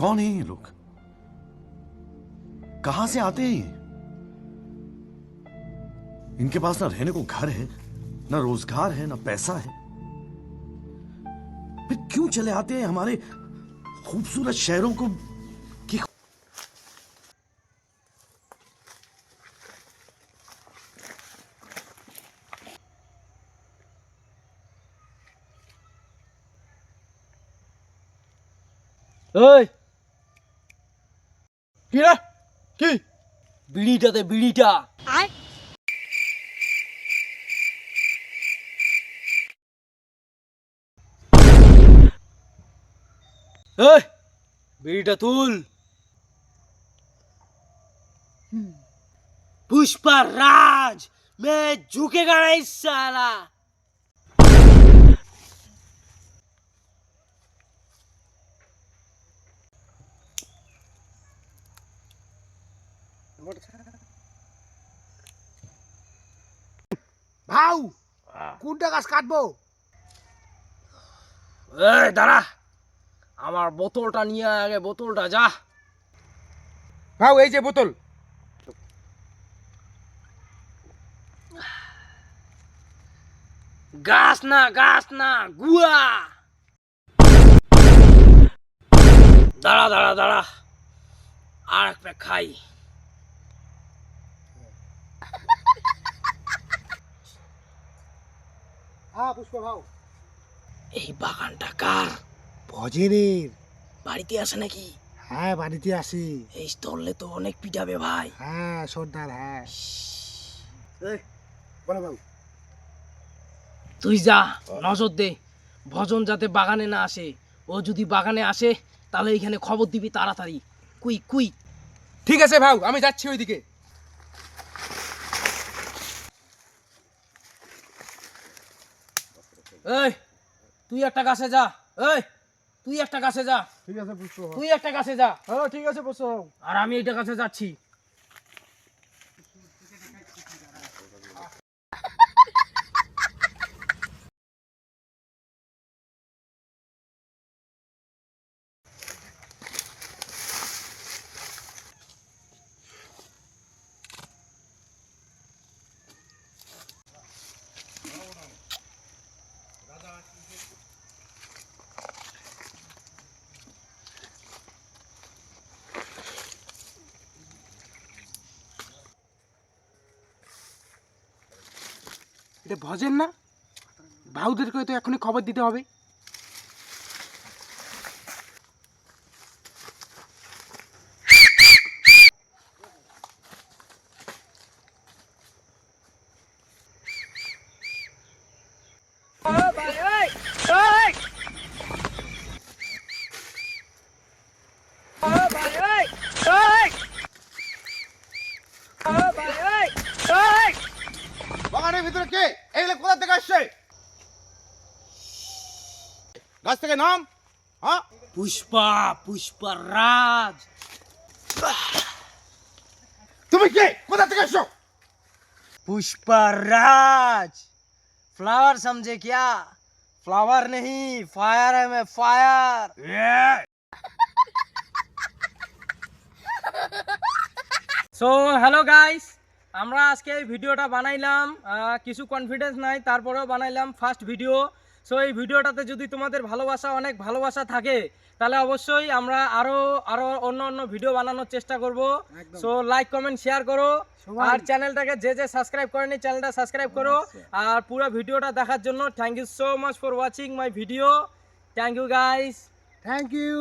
कौन है ये लोग? कहाँ से आते हैं ये? इनके पास ना रहने को घर है, ना रोज़गार है, ना पैसा है। फिर क्यों चले आते हैं हमारे खूबसूरत शहरों को? कि ওই কি রে কি বিড়িটাতে বিড়িটা এই বিড়িটা তুল पुष्पा राज मैं झुकेगा नहीं साला ভাউ কোনটা গাছ কাটবো? এই দাঁড়া। আমার বোতলটা নিয়ে আগে বোতলটা যা। ভাউ এই যে বোতল। গাছ না গাছ না গুয়া। দাঁড়া দাঁড়া দাঁড়া। আর একটা খাই। হ্যাঁ পুষ্প ভাউ এই বাগানটা কার? ভজেনের। বাড়িতে আসে নাকি? হ্যাঁ বাড়িতে আসি। এই স্থলে তো অনেক পিটাবে ভাই। হ্যাঁ সর্দার হ্যাঁ। বলো ভাউ তুই যা নজর দে। ভজন যাতে বাগানে না আসে। ও যদি বাগানে আসে তাহলে এইখানে খবর দিবি তাড়াতাড়ি। কুই কুই। ঠিক আছে ভাউ আমি যাচ্ছি ওইদিকে। এই তুই একটা গাছে যা। এই তুই একটা গাছে যা। ঠিক আছে তুই একটা গাছে যা। হ্যাঁ ঠিক আছে পুষ্প আর আমি এইটা কাছে যাচ্ছি। এটা ভজেন না। ভাউদেরকে তো এখনই খবর দিতে হবে। বাগানের ভিতরে কে এগুলো কোথা থেকে আসছে গাছ থেকে নাম হ্যাঁ পুষ্পা পুষ্পা রাজ তুমি কে কোথা থেকে আসছো पुष्पा राज फ्लावर समझे क्या फ्लावर नहीं फायर है मैं फायर সো হ্যালো গাইস আমরা আজকে এই ভিডিওটা বানাইলাম কিছু কনফিডেন্স নাই তারপরেও বানাইলাম ফার্স্ট ভিডিও সো এই ভিডিওটাতে যদি তোমাদের ভালোবাসা অনেক ভালোবাসা থাকে তাহলে অবশ্যই আমরা আরও আরও অন্য অন্য ভিডিও বানানোর চেষ্টা করব। সো লাইক কমেন্ট শেয়ার করো। আর চ্যানেলটাকে যে যে সাবস্ক্রাইব করেনি চ্যানেলটা সাবস্ক্রাইব করো। আর পুরো ভিডিওটা দেখার জন্য thank you so much for watching my video thank you guys thank you